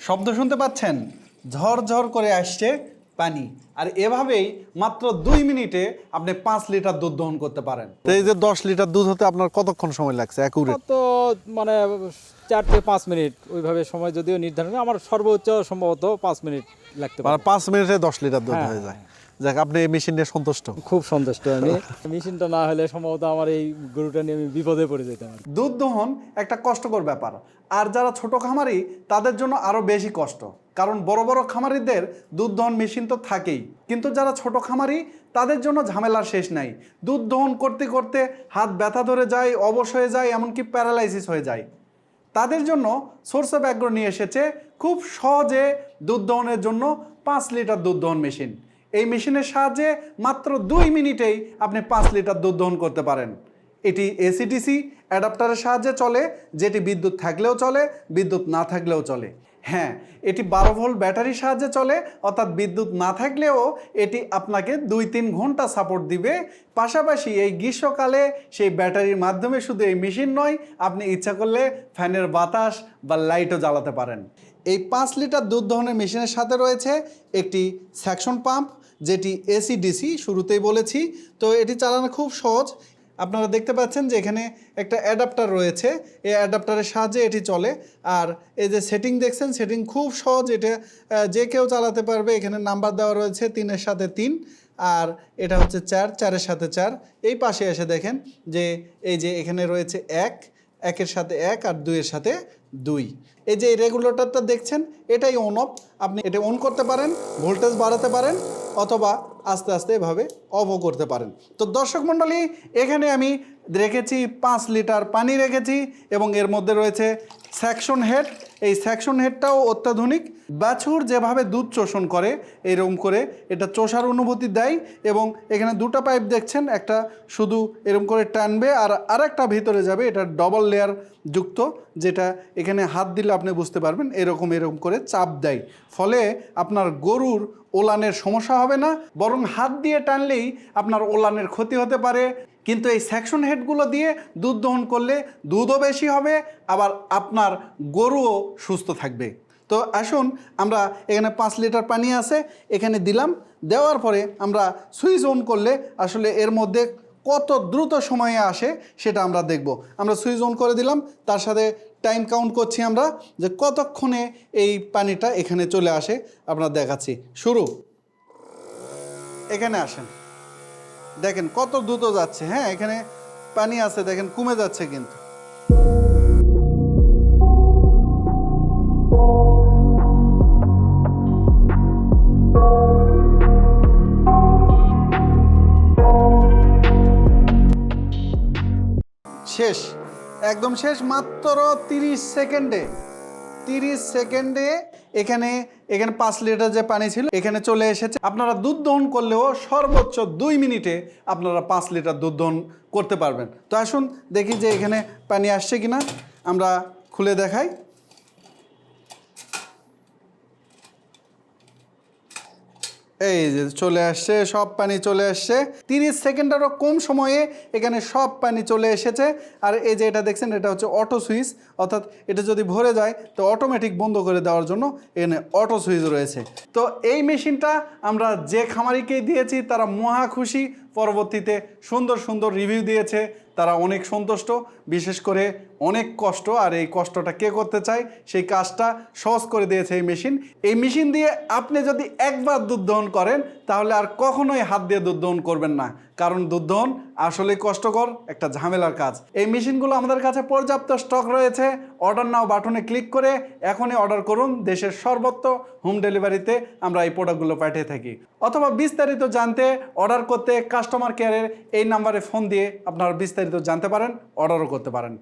শব্দ শুনতে পাচ্ছেন? ঝরঝর করে আসছে পানি। আর এভাবেই মাত্র দুই মিনিটে আপনি পাঁচ লিটার দুধ দহন করতে পারেন। তো এই যে দশ লিটার দুধ হতে আপনার কতক্ষণ সময় লাগছে অ্যাকুরেট তো মানে চার থেকে পাঁচ মিনিট। ওইভাবে সময় যদিও নির্ধারণ আমার সর্বোচ্চ সম্ভবত পাঁচ মিনিট লাগতে মানে পারে পাঁচ মিনিটে দশ লিটার দুধ হ্যাঁ, হয়ে যায়। যাক আপনি এই মেশিন নিয়ে সন্তুষ্ট। খুব সন্তুষ্ট আমি। মেশিনটা না হলে সম্ভবত আমার এই গরুটা নিয়ে আমি বিপদে পড়ে যেতাম আর দুধ দহন একটা কষ্টকর ব্যাপার। আর যারা ছোট খামারি তাদের জন্য আরও বেশি কষ্ট। কারণ বড় বড় খামারিদের দুধ দহন মেশিন তো থাকেই। কিন্তু যারা ছোট খামারি তাদের জন্য ঝামেলার শেষ নাই। দুধ দহন করতে করতে হাত ব্যথা ধরে যায় অবশ হয়ে যায় এমনকি প্যারালাইসিস হয়ে যায়। তাদের জন্য সোর্স অফ অ্যাগ্রো নিয়ে এসেছে খুব সহজে দুধ দহনের জন্য পাঁচ লিটার দুধ দহন মেশিন এই মেশিনের সাহায্যে মাত্র দুই মিনিটেই আপনি পাঁচ লিটার দুধ দহন করতে পারেন। এটি এসিডিসি অ্যাডাপ্টারের সাহায্যে চলে, যেটি বিদ্যুৎ থাকলেও চলে, বিদ্যুৎ না থাকলেও চলে। হ্যাঁ এটি বারো ভোল্ট ব্যাটারির সাহায্যে চলে, অর্থাৎ বিদ্যুৎ না থাকলেও এটি আপনাকে দুই তিন ঘণ্টা সাপোর্ট দিবে। পাশাপাশি এই গ্রীষ্মকালে সেই ব্যাটারির মাধ্যমে শুধু এই মেশিন নয়, আপনি ইচ্ছা করলে ফ্যানের বাতাস বা লাইটও জ্বালাতে পারেন। এই পাঁচ লিটার দুধ দহনের মেশিনের সাথে রয়েছে একটি স্যাকশন পাম্প যেটি এসি ডিসি শুরুতেই বলেছি। তো এটি চালানো খুব সহজ। আপনারা দেখতে পাচ্ছেন যে এখানে একটা অ্যাডাপ্টার রয়েছে। এই অ্যাডাপ্টারের সাহায্যে এটি চলে। আর এই যে সেটিং দেখছেন, সেটিং খুব সহজ। এটা যে কেউ চালাতে পারবে। এখানে নাম্বার দেওয়া রয়েছে তিনের সাথে তিন। আর এটা হচ্ছে চার, চারের সাথে চার। এই পাশে এসে দেখেন যে এই যে এখানে রয়েছে এক, একের সাথে এক আর দুইয়ের সাথে দুই। এই যে এই রেগুলেটরটা দেখছেন, এটাই অন অফ আপনি এটা অন করতে পারেন ভোল্টেজ বাড়াতে পারেন। অথবা আস্তে আস্তে এভাবে অফও করতে পারেন। তো দর্শক মণ্ডলী, এখানে আমি রেখেছি পাঁচ লিটার পানি রেখেছি এবং এর মধ্যে রয়েছে সেকশন হেড এই সেকশন হেডটাও অত্যাধুনিক। বাছুর যেভাবে দুধ চোষণ করে এরকম করে, এটা চোষার অনুভূতি দেয় এবং এখানে দুটো পাইপ দেখছেন, একটা শুধু এরকম করে টানবে আর আরেকটা ভিতরে যাবে, এটা ডবল লেয়ার যুক্ত, যেটা এখানে হাত দিলে আপনি বুঝতে পারবেন, এরকম এরকম করে চাপ দেয়। ফলে আপনার গরুর ওলানের সমস্যা হবে না, বরং হাত দিয়ে টানলেই আপনার ওলানের ক্ষতি হতে পারে কিন্তু এই সেকশন হেডগুলো দিয়ে দুধ দহন করলে দুধও বেশি হবে, আবার আপনার গরুও সুস্থ থাকবে। তো আসুন, আমরা এখানে পাঁচ লিটার পানি আছে, এখানে দিলাম। দেওয়ার পরে আমরা সুইচ অন করলে আসলে এর মধ্যে কত দ্রুত সময়ে আসে সেটা আমরা দেখব। আমরা সুইচ অন করে দিলাম, তার সাথে টাইম কাউন্ট করছি আমরা যে কতক্ষণে এই পানিটা এখানে চলে আসে। আপনারা দেখাচ্ছি, শুরু। এখানে আসেন। দেখেন কত দ্রুত যাচ্ছে হ্যাঁ? এখানে পানি আছে, দেখেন কমে যাচ্ছে কিন্তু। শেষ, একদম শেষ, মাত্র তিরিশ সেকেন্ডে তিরিশ সেকেন্ডে এখানে এখানে পাঁচ লিটার যে পানি ছিল, এখানে চলে এসেছে। আপনারা দুধ দহন করলেও সর্বোচ্চ দুই মিনিটে আপনারা পাঁচ লিটার দুধ দহন করতে পারবেন। তো আসুন দেখি যে এখানে পানি আসছে কিনা। আমরা খুলে দেখাই। এই যে চলে আসছে, সব পানি চলে আসছে। তিরিশ সেকেন্ডেরও কম সময়ে এখানে সব পানি চলে এসেছে। আর এই যে এটা দেখছেন, এটা হচ্ছে অটো সুইচ। অর্থাৎ এটা যদি ভরে যায়, তো অটোমেটিক বন্ধ করে দেওয়ার জন্য এখানে অটো সুইচ রয়েছে। তো এই মেশিনটা আমরা যে খামারিকেই দিয়েছি, তারা মহা খুশি। পরবর্তীতে সুন্দর সুন্দর রিভিউ দিয়েছে। তারা অনেক সন্তুষ্ট, বিশেষ করে অনেক কষ্ট। আর এই কষ্টটা কে করতে চায়? সেই কাজটা সহজ করে দিয়েছে এই মেশিন। এই মেশিন দিয়ে আপনি যদি একবার দুধ দহন করেন, তাহলে আর কখনোই হাত দিয়ে দুধ দহন করবেন না। কারণ দুধ আসলে কষ্টকর একটা ঝামেলার কাজ। এই মেশিনগুলো আমাদের কাছে পর্যাপ্ত স্টক রয়েছে। অর্ডার নাও বাটনে ক্লিক করে এখনই অর্ডার করুন। দেশের সর্বত্র হোম ডেলিভারিতে আমরা এই প্রোডাক্টগুলো পাঠিয়ে থাকি। অথবা বিস্তারিত জানতে অর্ডার করতে কাস্টমার কেয়ারের এই নাম্বারে ফোন দিয়ে আপনারা বিস্তারিত জানতে পারেন, অর্ডারও করতে পারেন।